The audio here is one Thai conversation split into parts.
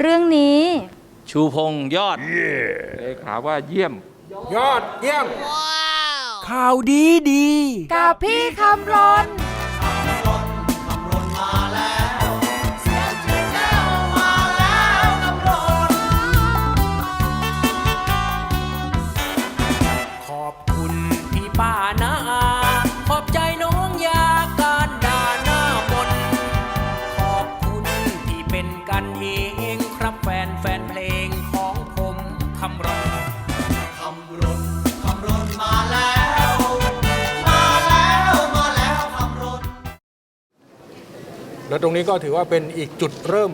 เรื่องนี้ ชูพงษ์ยอด เลขาว่าเยี่ยม ยอดเยี่ยม ข่าวดีดี กับพี่คำรน รับแฟนแฟนเพลงของผมคำร้องแล้วตรงนี้ก็ถือว่าเป็นอีกจุดเริ่ม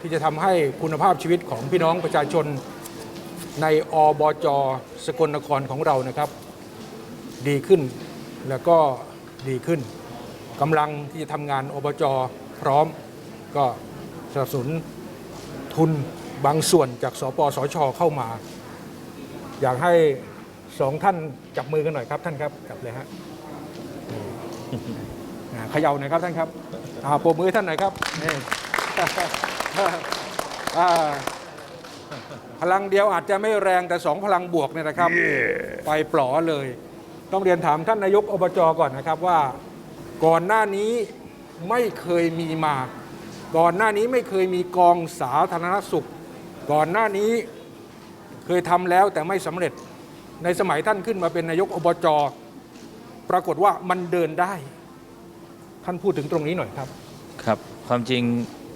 ที่จะทำให้คุณภาพชีวิตของพี่น้องประชาชนในอบจสกลนครของเรานะครับ ดีขึ้นแล้วก็ดีขึ้นกำลังที่จะทำงานอบจพร้อมก็สนับสนุน ทุนบางส่วนจากสปสชเข้ามา อยากให้สองท่านจับมือกันหน่อยครับท่านครับจับเลยฮะอ่าเขย่าหน่อยครับท่านครับอ่าปรบมือให้ท่านหน่อยครับนี่ อ่าพลังเดียวอาจจะไม่แรงแต่สองพลังบวกเนี่ยนะครับ ไปปลอเลย ต้องเรียนถามท่านนายกอบจก่อนนะครับว่า ก่อนหน้านี้ไม่เคยมีมา ก่อนหน้านี้ไม่เคยมีกองสาธารณสุข ก่อนหน้านี้เคยทำแล้วแต่ไม่สำเร็จในสมัยท่านขึ้นมาเป็นนายกอบจปรากฏว่ามันเดินได้ ท่านพูดถึงตรงนี้หน่อยครับ ครับ ความจริง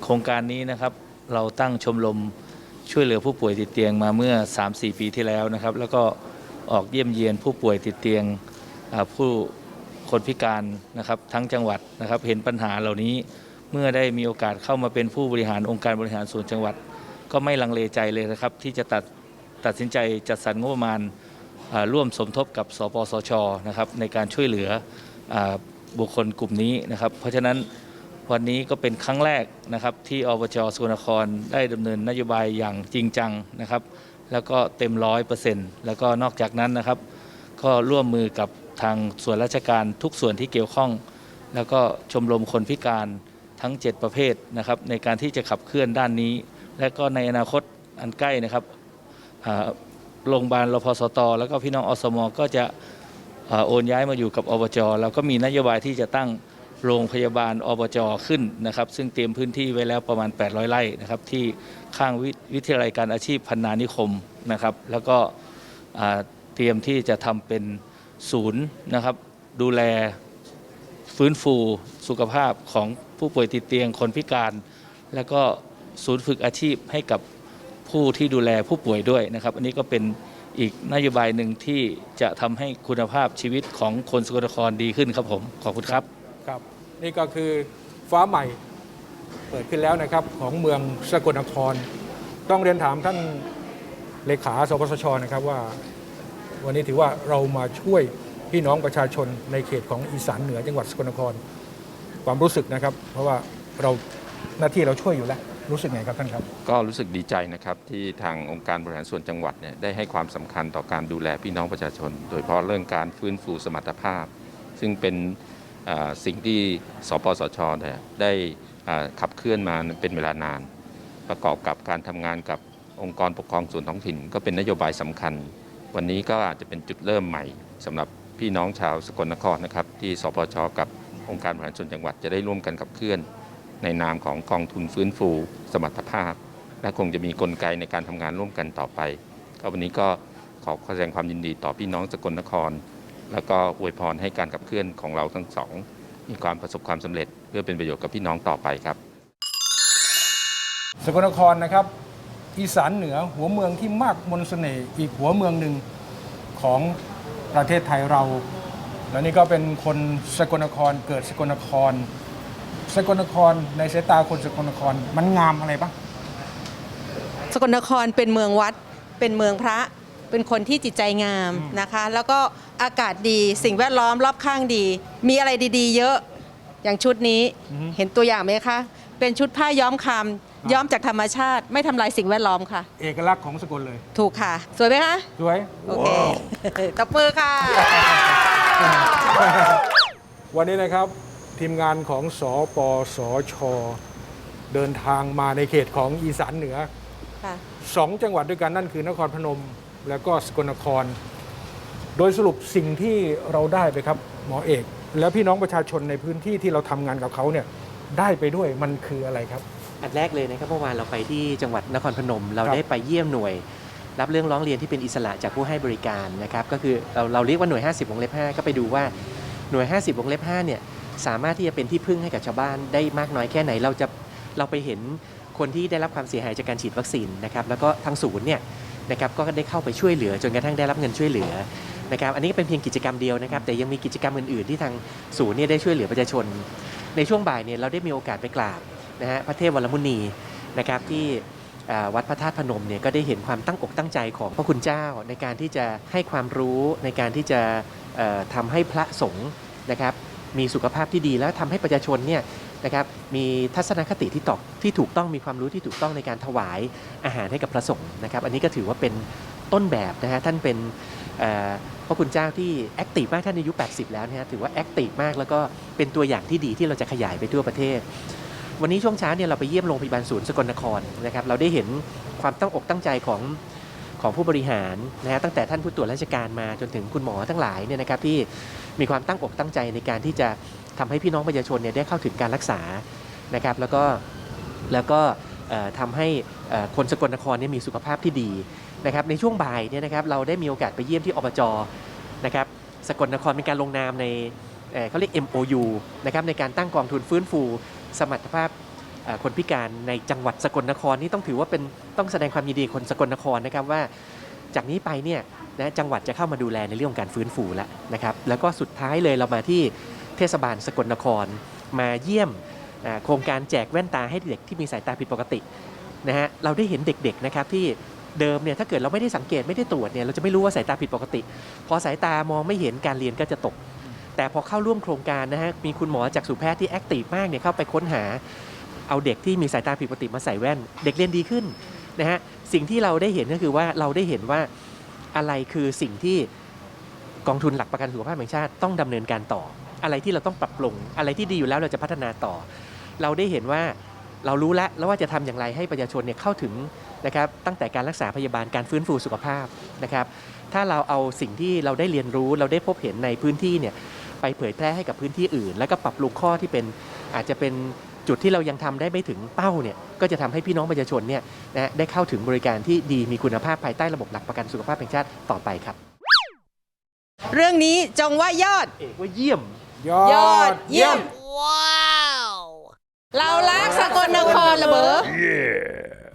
โครงการนี้นะครับ เราตั้งชมรมช่วยเหลือผู้ป่วยติดเตียงมาเมื่อ 3-4 ปีที่แล้วนะครับ แล้วก็ออกเยี่ยมเยียนผู้ป่วยติดเตียงผู้คนพิการนะครับ ทั้งจังหวัดนะครับ เห็นปัญหาเหล่านี้ เมื่อได้มีโอกาสเข้ามาเป็นผู้บริหารองค์การบริหารส่วนจังหวัด ก็ไม่ลังเลใจเลยนะครับ ที่จะตัดตัดสินใจจัดสรรงบประมาณร่วมสมทบกับสปสชนะครับในการช่วยเหลืออบุคคลกลุ่มนี้นะครับ เพราะฉะนั้นวันนี้ก็เป็นครั้งแรกนะครับที่อบจสุวรรณครได้ดำเนินนโยบายอย่างจริงจังนะครับ แล้วก็เต็มร้อยเปอร์เซ็นต์แล้วก็นอกจากนั้นนะครับ ก็ร่วมมือกับทางส่วนราชการทุกส่วนที่เกี่ยวข้อง แล้วก็ชมรมคนพิการ ทั้ง 7 ประเภทนะครับในการที่จะขับเคลื่อนด้านนี้ และก็ในอนาคตอันใกล้นะครับโรงพยาบาลรพสต แล้วก็พี่น้องอสม ก็จะโอนย้ายมาอยู่กับอบจเราก็มีนโยบายที่จะตั้งโรงพยาบาลอบจขึ้นนะครับ ซึ่งเตรียมพื้นที่ไว้แล้วประมาณ 800 ไร่นะครับ ที่ข้างวิวิทยาลัยการอาชีพพันนานิคมนะครับ แล้วก็เตรียมที่จะทำเป็นศูนย์นะครับ ดูแลฟื้นฟูสุขภาพของผู้ป่วยติดเตียงคนพิการ แล้วก็ศูนย์ฝึกอาชีพให้กับผู้ที่ดูแลผู้ป่วยด้วยนะครับ อันนี้ก็เป็นอีกนโยบายหนึ่งที่จะทำให้คุณภาพชีวิตของคนสกลนครดีขึ้นครับผม ขอบคุณครับ ครับนี่ก็คือฟ้าใหม่เปิดขึ้นแล้วนะครับของเมืองสกลนคร ต้องเรียนถามท่านเลขาสปสชนะครับว่า วันนี้ถือว่าเรามาช่วยพี่น้องประชาชนในเขตของอีสานเหนือจังหวัดสกลนคร ความรู้สึกนะครับ เพราะว่าเราหน้าที่เราช่วยอยู่แล้ว รู้สึกไงครับท่านครับ ก็รู้สึกดีใจนะครับที่ทางองค์การบริหารส่วนจังหวัดเนี่ยได้ให้ความสำคัญต่อการดูแลพี่น้องประชาชน โดยเฉพาะเรื่องการฟื้นฟูสมรรถภาพ ซึ่งเป็นสิ่งที่สปสชได้ขับเคลื่อนมาเป็นเวลานาน ประกอบกับการทำงานกับองค์กรปกครองส่วนท้องถิ่น ก็เป็นนโยบายสำคัญ วันนี้ก็อาจจะเป็นจุดเริ่มใหม่สำหรับพี่น้องชาวสกลนครนะครับ ที่สปชกับ องค์การบริหารส่วนจังหวัดจะได้ร่วมกันขับเคลื่อน ในนามของกองทุนฟื้นฟู สมรรถภาพ และคงจะมีกลไกในการทำงานร่วมกันต่อไป ก็วันนี้ก็ขอแสดงความยินดีต่อพี่น้องสกลนคร แล้วก็อวยพรให้การขับเคลื่อนของเราทั้งสองมีความประสบความสำเร็จ เพื่อเป็นประโยชน์กับพี่น้องต่อไปครับ สกลนครนะครับอีสานเหนือหัวเมืองที่มากมนต์เสน่ห์อีกหัวเมืองหนึ่งของประเทศไทยเรา และนี่ก็เป็นคนสกลนครเกิดสกลนคร สกลนครในสายตาคนสกลนครมันงามอะไรบ้างสกลนครเป็นเมืองวัด เป็นเมืองพระ เป็นคนที่จิตใจงามนะคะ แล้วก็อากาศดีสิ่งแวดล้อมรอบข้างดี มีอะไรดีๆ เยอะอย่างชุดนี้เห็นตัวอย่างไหมคะ เป็นชุดผ้าย้อมคำย้อมจากธรรมชาติ ไม่ทำลายสิ่งแวดล้อมค่ะ เอกลักษณ์ของสกลเลย ถูกค่ะ สวยไหมคะ สวย โอเคตบมือค่ะ วันนี้นะครับทีมงานของสปสช เดินทางมาในเขตของอีสานเหนือค่ะสองจังหวัดด้วยกันนั่นคือนครพนม และก็สกลนคร โดยสรุปสิ่งที่เราได้ไปครับหมอเอก แล้วพี่น้องประชาชนในพื้นที่ที่เราทำงานกับเขาเนี่ยได้ไปด้วยมันคืออะไรครับ อันแรกเลยนะครับเมื่อวานเราไปที่จังหวัดนครพนม เราครับได้ไปเยี่ยมหน่วย รับเรื่องร้องเรียนที่เป็นอิสระจากผู้ให้บริการนะครับก็คือเราเราเรียกว่าหน่วย 50วงเล็บ5ก็ไปดูว่าหน่วย 50วงเล็บ5เนี่ยสามารถที่จะเป็นที่พึ่งให้กับชาวบ้านได้มากน้อยแค่ไหนเราจะเราไปเห็นคนที่ได้รับความเสียหายจากการฉีดวัคซีนนะครับแล้วก็ทางศูนย์เนี่ยนะครับก็ได้เข้าไปช่วยเหลือจนกระทั่งได้รับเงินช่วยเหลือนะครับอันนี้เป็นเพียงกิจกรรมเดียวนะครับแต่ยังมีกิจกรรมอื่นๆ ที่ทางศูนย์เนี่ยได้ช่วยเหลือประชาชน ในช่วงบ่ายเนี่ยเราได้มีโอกาสไปกราบนะฮะพระเทพวรมุนีนะครับที่ วัดพระธาตุพนมเนี่ยก็ได้เห็นความตั้งอกตั้งใจของพระคุณเจ้า ในการที่จะให้ความรู้ในการที่จะเอ่อทำให้พระสงฆ์นะครับมีสุขภาพที่ดีแล้วทำให้ประชาชนเนี่ยนะครับมีทัศนคติที่ตอกที่ถูกต้องมีความรู้ที่ถูกต้องในการถวายอาหารให้กับพระสงฆ์นะครับ อันนี้ก็ถือว่าเป็นต้นแบบนะฮะท่านเป็นพระคุณเจ้าที่แอคทีฟมากท่านอายุ 80 แล้วนะฮะถือว่าแอคทีฟมากแล้วก็เป็นตัวอย่างที่ดีที่เราจะขยายไปทั่วประเทศ วันนี้ช่วงเช้าเนี่ยเราไปเยี่ยมโรงพยาบาลศูนย์สกลนครนะครับ เราได้เห็นความตั้งอกตั้งใจของของผู้บริหารนะฮะตั้งแต่ท่านผู้ตรวจราชการมาจนถึงคุณหมอทั้งหลายเนี่ยนะครับที่มีความตั้งอกตั้งใจในการที่จะทำให้พี่น้องประชาชนเนี่ยได้เข้าถึงการรักษานะครับ แล้วก็แล้วก็เอ่อทำให้คนสกลนครเนี่ยมีสุขภาพที่ดีนะครับในช่วงบ่ายเนี่ยนะครับเราได้มีโอกาสไปเยี่ยมที่อบจนะครับสกลนครเป็นการลงนามในเเขาเรียก MOU นะครับในการตั้งกองทุนฟื้นฟู สมรรถภาพคนพิการในจังหวัดสกลนครนี่ต้องถือว่าเป็นต้องแสดงความยินดีคนสกลนครนะครับว่า จากนี้ไปเนี่ยนะจังหวัดจะเข้ามาดูแลในเรื่องของการฟื้นฟูแล้วนะครับแล้วก็สุดท้ายเลยเรามาที่เทศบาลสกลนคร มาเยี่ยมโครงการแจกแว่นตาให้เด็กที่มีสายตาผิดปกตินะฮะเราได้เห็นเด็กๆนะครับที่เดิมเนี่ยถ้าเกิดเราไม่ได้สังเกตไม่ได้ตรวจเนี่ยเราจะไม่รู้ว่าสายตาผิดปกติ พอสายตามองไม่เห็นการเรียนก็จะตก แต่พอเข้าร่วมโครงการนะฮะมีคุณหมอจากสุแพทย์ที่แอคทีฟมากเนี่ยเข้าไปค้นหา เอาเด็กที่มีสายตาผิดปกติมาใส่แว่น เด็กเรียนดีขึ้นนะฮะสิ่งที่เราได้เห็นก็คือว่าเราได้เห็นว่าอะไรคือสิ่งที่กองทุนหลักประกันสุขภาพแห่งชาติต้องดำเนินการต่อ อะไรที่เราต้องปรับปรุง อะไรที่ดีอยู่แล้วเราจะพัฒนาต่อ เราได้เห็นว่าเรารู้แล้วแล้วว่าจะทำอย่างไรให้ประชาชนเนี่ยเข้าถึงนะครับตั้งแต่การรักษาพยาบาลการฟื้นฟูสุขภาพนะครับถ้าเราเอาสิ่งที่เราได้เรียนรู้เราได้พบเห็นในพื้นที่เนี่ย ไปเผยแพร่ให้กับพื้นที่อื่น แล้วก็ปรับปรุงข้อที่เป็นอาจจะเป็นจุดที่เรายังทำได้ไม่ถึงเป้าเนี่ยก็จะทำให้พี่น้องประชาชนเนี่ยนะได้เข้าถึงบริการที่ดีมีคุณภาพภายใต้ระบบหลักประกันสุขภาพแห่งชาติต่อไปครับ เรื่องนี้จงว่ายอดเอกว่าเยี่ยม ยอดยอดเยี่ยมเรารักสกลนครระเบอ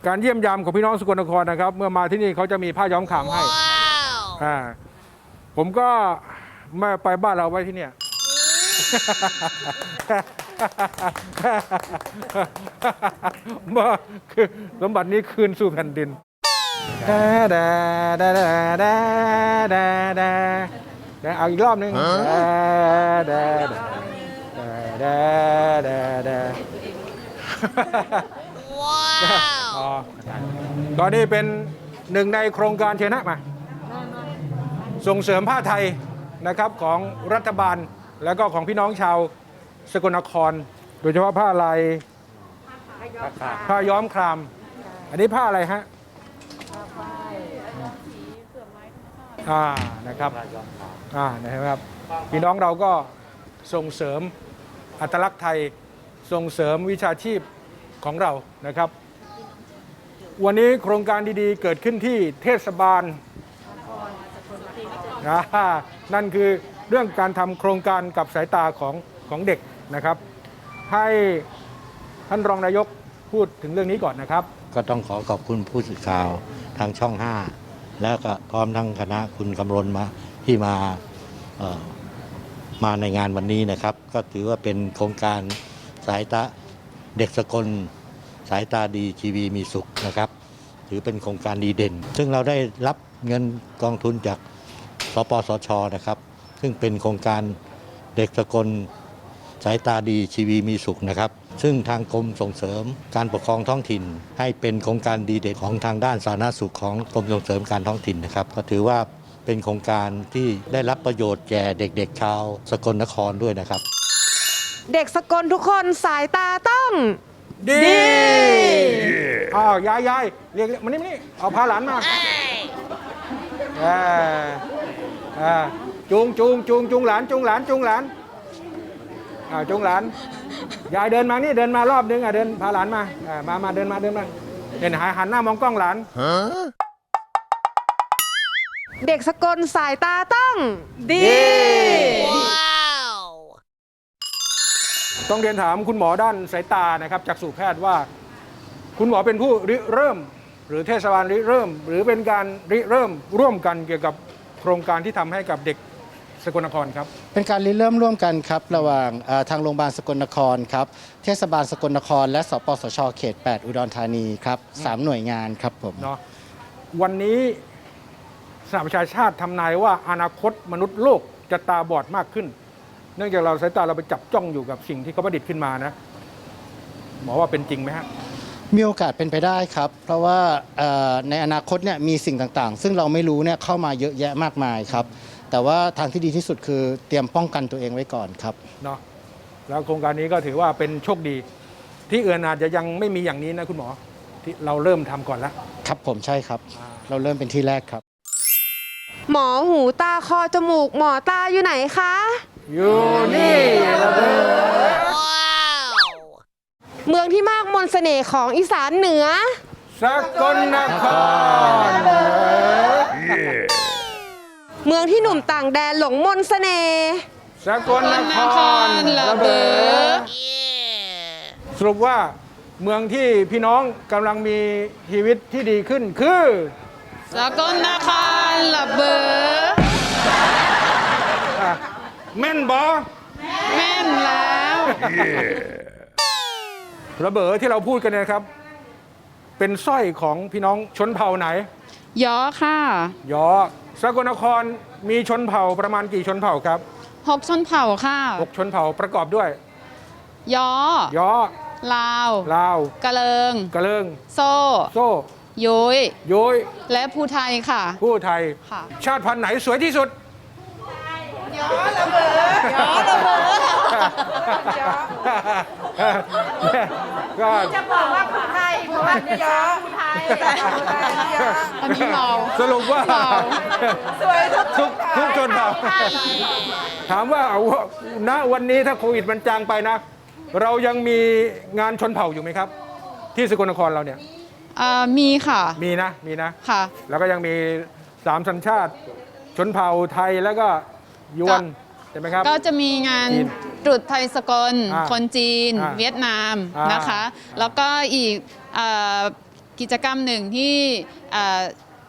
การเยี่ยมยามของพี่น้องสกลนครนะครับ เมื่อมาที่นี่เขาจะมีผ้าย้อมขามให้อ่าผมก็ ไม่ไปบ้านเราไว้ที่เนี่ย มาคือสมบัตินี้คืนสู่แผ่นดินดาดาดาดาดาดาดาดาเอาอีกรอบหนึ่งดาดาดาดาดาดาอ๋อตอนนี้เป็นหนึ่งในโครงการเชนะมา ส่งเสริมผ้าไทย นะครับของรัฐบาลแล้วก็ของพี่น้องชาวสกลนคร โดยเฉพาะผ้าลายผ้าย้อมคราม อันนี้ผ้าอะไรฮะอ่านะครับอ่านะครับพี่น้องเราก็ส่งเสริมอัตลักษณ์ไทยส่งเสริมวิชาชีพของเรานะครับ วันนี้โครงการดีๆ เกิดขึ้นที่เทศบาล อ่านั่นคือเรื่องการทำโครงการกับสายตาของของเด็กนะครับ ให้ท่านรองนายกพูดถึงเรื่องนี้ก่อนนะครับ ก็ต้องขอขอบคุณผู้สื่อข่าวทางช่อง 5 แล้วก็พร้อมทั้งคณะคุณกำรนมาที่มาออมาในงานวันนี้นะครับ ก็ถือว่าเป็นโครงการสายตาเด็กสกลสายตาดีชีวีมีสุขนะครับ ถือเป็นโครงการดีเด่น ซึ่งเราได้รับเงินกองทุนจาก ปสชนะครับ ซึ่งเป็นโครงการเด็กสกลสายตาดีชีวีมีสุขนะครับ ซึ่งทางกรมส่งเสริมการปกครองท้องถิ่น ให้เป็นโครงการดีเด่นของทางด้านสาธารณสุขของกรมส่งเสริมการท้องถิ่นนะครับ ก็ถือว่าเป็นโครงการที่ได้รับประโยชน์แก่เด็กๆชาวสกลนครด้วยนะครับ เด็กสกลทุกคนสายตาต้อง ดี อ้าวยายยายเรียกมานี่มานี่เอาพาหลานมาอ่า อ่าจูงจูงจูงจูงหลานจูงหลานจูงหลานอ่าจูงหลานยายเดินมานี่เดินมารอบนึงอะเดินพาหลานมาอ่ามามาเดินมาเดินมาเดินหายหันหน้ามองกล้องหลานเด็กสกลสายตาต้องดี ต้องเรียนถามคุณหมอด้านสายตานะครับจากสู่แพทย์ว่า คุณหมอเป็นผู้ริเริ่ม หรือเทศบาลริเริ่ม หรือเป็นการริเริ่มร่วมกันเกี่ยวกับ โครงการที่ทำให้กับเด็กสกลนครครับ เป็นการริเริ่มร่วมกันครับ ระหว่างเอ่อทางโรงพยาบาลสกลนครครับ เทศบาลสกลนคร และสปสชเขต 8 อุดรธานีครับสามหน่วยงานครับผมเนาะวันนี้สหประชาชาติทำนายว่าอนาคตมนุษย์โลกจะตาบอดมากขึ้น เนื่องจากเราสายตาเราไปจับจ้องอยู่กับสิ่งที่เขาประดิษฐ์ขึ้นมานะหมอว่าเป็นจริงไหมฮะ มีโอกาสเป็นไปได้ครับ เพราะว่าเอ่อในอนาคตเนี่ยมีสิ่งต่างๆ ซึ่งเราไม่รู้เนี่ยเข้ามาเยอะแยะมากมายครับ แต่ว่าทางที่ดีที่สุดคือเตรียมป้องกันตัวเองไว้ก่อนครับเนาะแล้วโครงการนี้ก็ถือว่าเป็นโชคดี ที่อื่นอาจจะยังไม่มีอย่างนี้นะคุณหมอที่เราเริ่มทำก่อนแล้วครับผมใช่ครับ เราเริ่มเป็นที่แรกครับ หมอหูตาคอจมูก หมอตาอยู่ไหนคะอยู่นี่ระ เบิดเมืองที่มากมนต์เสน่ห์ของอีสานเหนือ สกลนครเมืองที่หนุ่มต่างแดนหลงมนต์เสน่ห์สกลนครระเบิดสรุปว่าเมืองที่พี่น้องกำลังมีชีวิตที่ดีขึ้นคือ สกลนครระเบิดอะแม่นบอ แม่นแล้ว ระเบิดที่เราพูดกันเนยนะครับ เป็นสร้อยของพี่น้องชนเผ่าไหนยอค่ะยอสกลนครมีชนเผ่าประมาณกี่ชนเผ่าครับหกชนเผ่าค่ะหกชนเผ่าประกอบด้วยยอยอลาวลาวกะเลิงกระเลิงโซ่โซ่ยุยโย้ยและภูไทยค่ะผู้ไทย ค่ะ ชาติพันธุ์ไหนสวยที่สุดยอระเบิด ก็ จะบอกว่าผู้ไทยเพราะว่าเยอะผู้ไทยอันนี้เรา สรุปว่า สวยทุกทุกทุกชนเผ่าถามว่าเอาณวันนี้ถ้าโควิดมันจางไปนะ เรายังมีงานชนเผ่าอยู่ไหมครับ ที่สกลนครเราเนี่ย อ่อมีค่ะมีนะมีนะ ค่ะแล้วก็ยังมีสามสัญชาติ ชนเผ่าไทยแล้วก็ยวนใช่ไหมครับ ก็จะมีงานจีน ตรุษไทยสกล อ่าคนจีน อ่าเวียดนามอ่านนะคะ แล้วก็อีกเอ่อกิจกรรมหนึ่งที่เอ่อ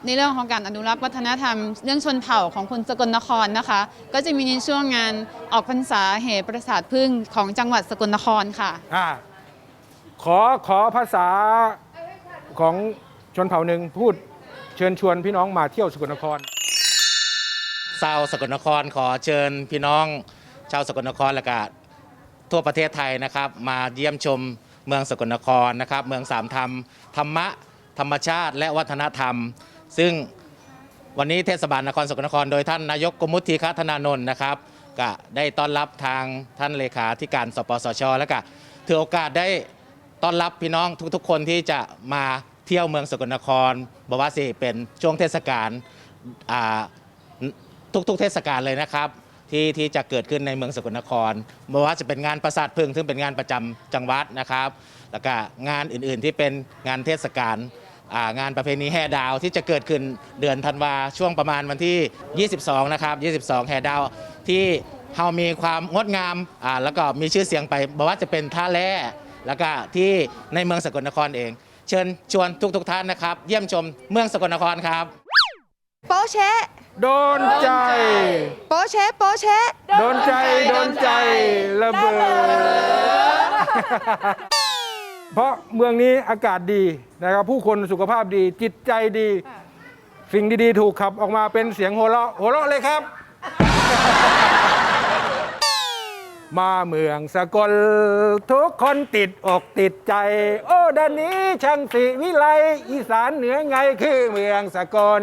ในเรื่องของการอนุรักษ์วัฒนธรรม เรื่องชนเผ่าของคนสกลนครนะคะ ก็จะมีในช่วงงานออกพรรษาเหตุประสาทพึ่งของจังหวัดสกลนครค่ะ อ่าขอขอภาษาของชนเผ่าหนึ่งพูดเชิญชวนพี่น้องมาเที่ยวสกลนคร ชาวสกลนครขอเชิญพี่น้อง ชาวสกลนครและก็ทั่วประเทศไทยนะครับ มาเยี่ยมชมเมืองสกลนครนะครับ เมืองสามธรรม ธรรมะ ธรรมชาติ และวัฒนธรรม ซึ่งวันนี้เทศบาลนครสกลนคร โดยท่านนายกกมุทีคธนานนท์นะครับก็ได้ต้อนรับทางท่านเลขาธิการสปสช และก็ถือโอกาสได้ต้อนรับพี่น้องทุก ๆ คนที่จะมาเที่ยวเมืองสกลนครบอกว่าสิเป็นช่วงเทศกาลทุกๆ เทศกาลเลยนะครับ ที่ที่จะเกิดขึ้นในเมืองสกลนครไม่ว่าจะเป็นงานประสาทพึ่งซึ่งเป็นงานประจำจังหวัดนะครับ แล้วก็งานอื่นๆที่เป็นงานเทศกาลงานประเพณีแห่ดาวที่จะเกิดขึ้นเดือนธันวาช่วงประมาณวันที่ 22 นะครับ 22 แห่ดาวที่เฮามีความงดงามแล้วก็มีชื่อเสียงไปบอกว่าจะเป็นท่าแร่แล้วก็ที่ในเมืองสกลนครเอง เชิญชวนทุกๆท่านนะครับ เยี่ยมชมเมืองสกลนครครับ โป๊ะเชะโดนใจ โป๊ะเชะโป๊ะเชะ โดนใจ โดนใจระเบิด เพราะเมืองนี้อากาศดีนะครับ ผู้คนสุขภาพดี จิตใจดี สิ่งดีๆ ถูกขับออกมาเป็นเสียงหัวเราะหัวเราะเลยครับ มาเมืองสกลทุกคนติดอกติดใจ โอ้ด้านนี้ช่างสิวิไลอีสานเหนือไงคือเมืองสกล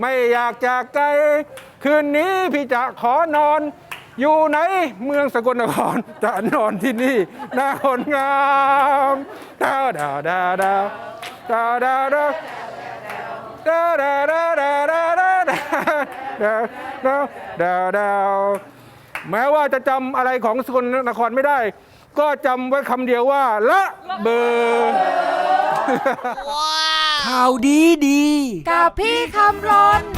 ไม่อยากจากไกล คืนนี้พี่จะขอนอน อยู่ไหนเมืองสกลนครจะนอนที่นี่หน้าคนงามดาวดาวดาวดาวดาวดาวดาวดาวดาวดาวดาวดาวดาวดาวดาวดาวดาวแม้ว่าจะจำอะไรของสกลนครไม่ได้ ก็จำไว้คำเดียวว่าละเบอร์ ข่าวดีดี กับพี่คำรน